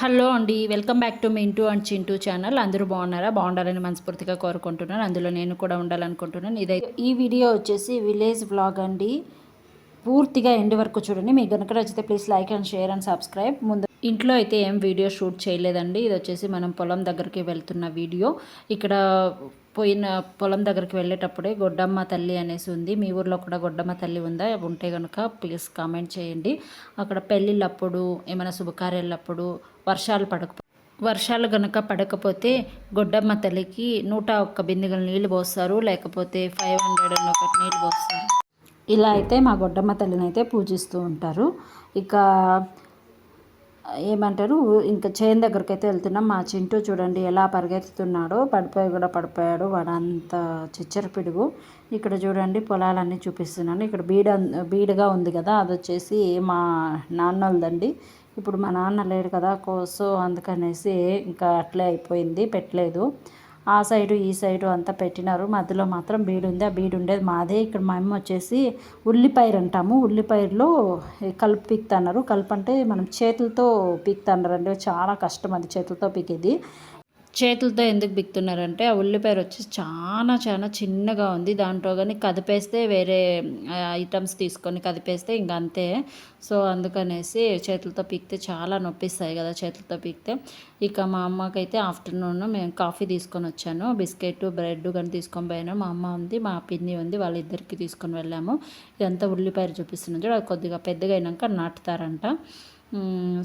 Hello అండి welcome back to Mintu and Chintu channel. అందరూ బాగున్నారా? బాగుండాలని మనస్ఫూర్తిగా కోరుకుంటున్నాను. అందులో నేను కూడా ఉండాలనుకుంటున్నాను. ఇదైతే ఈ వీడియో వచ్చేసి విలేజ్ వ్లాగ్ అండి. పూర్తిగా ఎండ్ వరకు చూడండి. మీకు కనుక నచ్చితే please like and share and subscribe. ముందు ఇంట్లో అయితే ఏం వీడియో షూట్ చేయలేదండి. ఇది వచ్చేసి మనం పొలం దగ్గరికి వెళ్తున్న వీడియో. ఇక్కడ పోయిన పొలం దగ్గరికి వెళ్ళేటప్పుడే గొడ్డమ్మ తల్లి అనేసి ఉంది. మీ ఊర్లో కూడా గొడ్డమ్మ తల్లి ఉందా? ఉంటే కనుక ప్లీజ్ కామెంట్ చేయండి. అక్కడ పెళ్ళిళ్ళప్పుడు ఏమైనా శుభకార్యాలప్పుడు వర్షాలు పడక వర్షాలు గనక పడకపోతే గొడ్డమ్మ తల్లికి నూట ఒక్క బిందెగల నీళ్ళు పోస్తారు. లేకపోతే ఫైవ్ హండ్రెడ్ అని ఒకటి నీళ్ళు పోస్తారు. ఇలా అయితే మా గొడ్డమ్మ తల్లిని అయితే పూజిస్తూ ఉంటారు. ఇక ఏమంటారు? ఇంకా చేను దగ్గరికి అయితే వెళ్తున్నాం. మా చింటూ చూడండి ఎలా పరిగెత్తుతున్నాడో. పడిపోయి కూడా పడిపోయాడు. వాడు అంత చిచ్చర పిడుగు ఇక్కడ చూడండి పొలాలన్నీ చూపిస్తున్నాను. ఇక్కడ బీడ బీడుగా ఉంది కదా. అది వచ్చేసి మా నాన్నోళ్ళదండి. ఇప్పుడు మా నాన్న లేడు కదా. కోసో అందుకనేసి ఇంకా అట్లే అయిపోయింది. పెట్టలేదు. ఆ సైడు ఈ సైడు అంతా పెట్టినారు. మధ్యలో మాత్రం బీడు ఉంది ఆ బీడు ఉండేది మాదే. ఇక్కడ మా అమ్మ వచ్చేసి ఉల్లిపైరు అంటాము. ఉల్లిపైరులో కలుపు పీక్తన్నారు. కలుపు అంటే మనం చేతులతో పీక్తన్నారండి. చాలా కష్టం అది చేతులతో పీకేది. చేతులతో ఎందుకు బిక్తున్నారంటే ఆ ఉల్లిపాయ వచ్చి చాలా చాలా చిన్నగా ఉంది. దాంట్లో కానీ కదిపేస్తే వేరే ఐటమ్స్ తీసుకొని కదిపేస్తే ఇంక అంతే. సో అందుకనేసి చేతులతో పీకితే చాలా నొప్పిస్తాయి కదా చేతులతో పీకితే. ఇక మా అమ్మకైతే ఆఫ్టర్నూన్ మేము కాఫీ తీసుకొని వచ్చాను. బిస్కెట్ బ్రెడ్ కానీ తీసుకొని పోయాను. మా అమ్మ ఉంది మా పిన్ని ఉంది వాళ్ళిద్దరికి తీసుకొని వెళ్ళాము. ఇదంతా ఉల్లిపాయలు చూపిస్తున్నాం చూడ కొద్దిగా పెద్దగా అయినాక నాటుతారంట.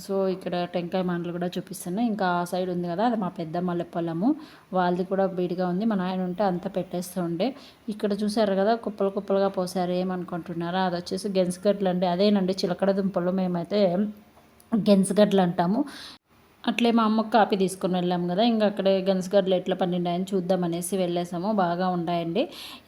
సో ఇక్కడ టెంకాయ మండలు కూడా చూపిస్తున్నాయి ఇంకా ఆ సైడ్ ఉంది కదా అది మా పెద్ద మల్లె పొలము. వాళ్ళది కూడా బీడిగా ఉంది. మా నాయన ఉంటే అంతా పెట్టేస్తూ ఉండే. ఇక్కడ చూసారు కదా కుప్పలు కుప్పలుగా పోసారు ఏమనుకుంటున్నారా? అది వచ్చేసి గెన్స్గడ్లు అండి. అదేనండి చిలకడ దుంపలు మేమైతే గెన్స్గడ్లు అంటాము. అట్లే మా అమ్మకు కాపీ తీసుకుని వెళ్ళాము కదా. ఇంకా అక్కడే గన్స్గడ్లు ఎట్లా పండినాయని చూద్దాం అనేసి వెళ్ళేసాము. బాగా ఉన్నాయండి.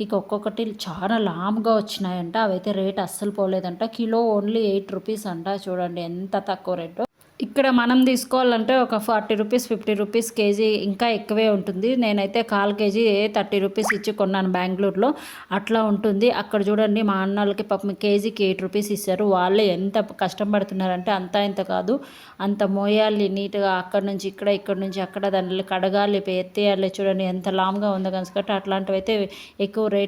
ఇక ఒక్కొక్కటి చాలా లాంబ్గా వచ్చినాయంట. అవైతే రేట్ అస్సలు పోలేదంట. కిలో ఓన్లీ ఎయిట్ రూపీస్ అంట. చూడండి ఎంత తక్కువ రేటు. ఇక్కడ మనం తీసుకోవాలంటే ఒక forty rupees fifty rupees KG ఇంకా ఎక్కువే ఉంటుంది. నేనైతే కాల్ కేజీ థర్టీ రూపీస్ ఇచ్చి కొన్నాను బెంగళూరులో. అట్లా ఉంటుంది. అక్కడ చూడండి మా అన్నలకి పాపం కేజీకి ఎయిట్ రూపీస్ ఇస్తారు వాళ్ళే ఎంత కష్టపడుతున్నారంటే అంతా ఇంత కాదు. అంత మోయాలి నీట్గా అక్కడ నుంచి ఇక్కడ ఇక్కడ నుంచి అక్కడ దాన్ని కడగాలి ఎత్తేయాలి. చూడండి ఎంత లాంగ్గా ఉందో కనుక అట్లాంటివి అయితే ఎక్కువ రేట్